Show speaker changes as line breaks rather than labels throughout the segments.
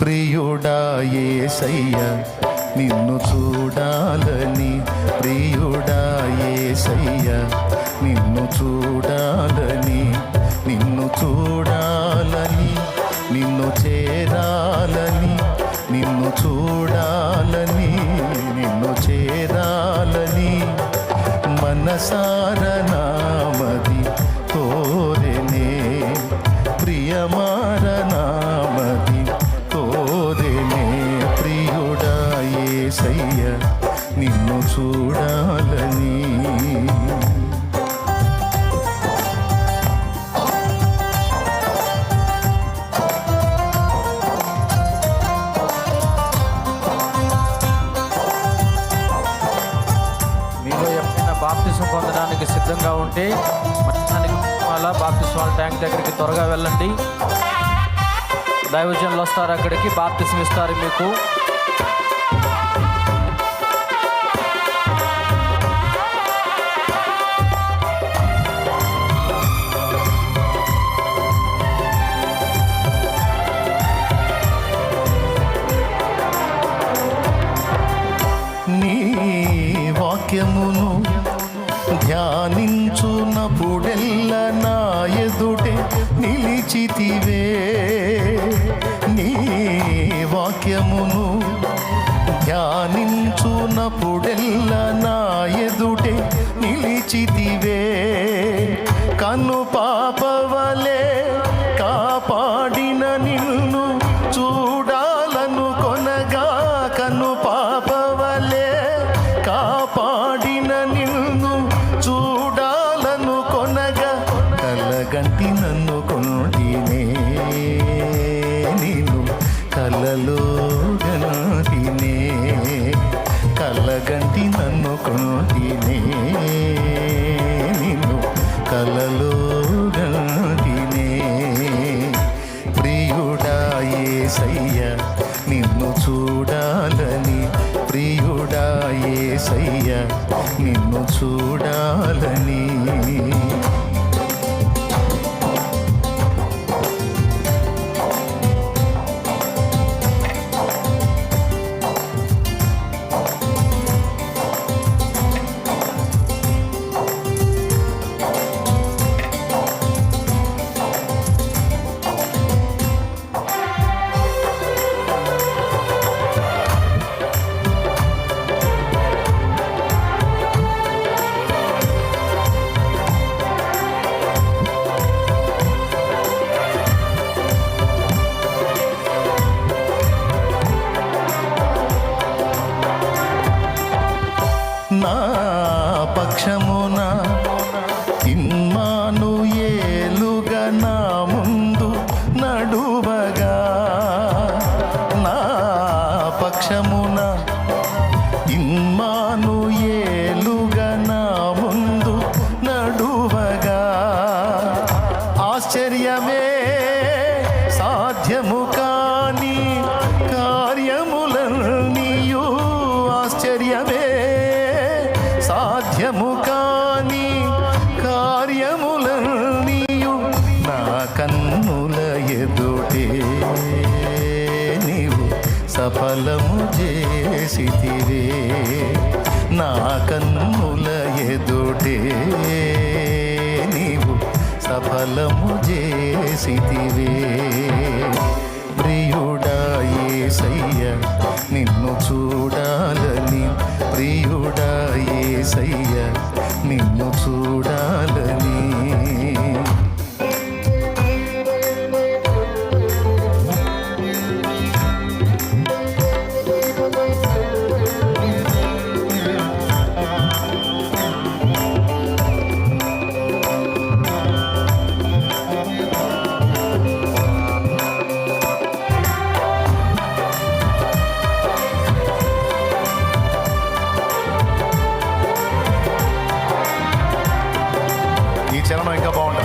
ప్రియుడాయేసయ్య నిన్ను చూడాలని ప్రియుడాయేసయ్య నిన్ను చూడాలని నిన్ను చూడాలని నిన్ను చేరాలని నిన్ను చూడాలని నిన్ను చేరాలని మనసార నామది కోరెనే. ప్రియమారనా చూడాలని.
బాప్తిసం పొందడానికి సిద్ధంగా ఉంటే మధ్యాహ్నానికి వాళ్ళ బాప్తిసం వాళ్ళ ట్యాంక్ దగ్గరికి త్వరగా వెళ్ళండి. దైవజనులు వస్తారు అక్కడికి బాప్తిసం ఇస్తారు మీకు.
ధ్యానించునప్పుడెల్ల నా ఎదుటే నిలిచితివే. నీ వాక్యమును ధ్యానించునప్పుడెల్ల నా ఎదుటే నిలిచితివే. కను పాపవలే నన్ను నిన్ను కలలో గంటినే ప్రియుడా ఏసయ్య నిన్ను చూడాలని ప్రియుడాయే సయ్య నిన్ను చూడాలని. పక్షమున ఫలము చేసితివే నా కన్నుల ఎదుటే నీవు సఫలము చేసితివే.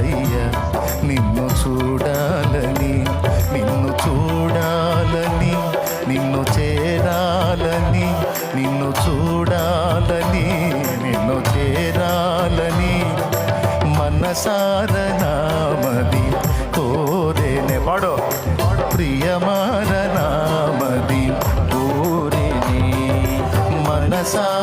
ఏసయ్య నిన్ను చూడాలని నిన్ను చూడాలని నిన్ను చేరాలని నిన్ను చూడాలని నిన్ను చేరాలని మనసార నామది కోరేనే పాడో. ప్రియమార నామది
కోరేనే
మనసార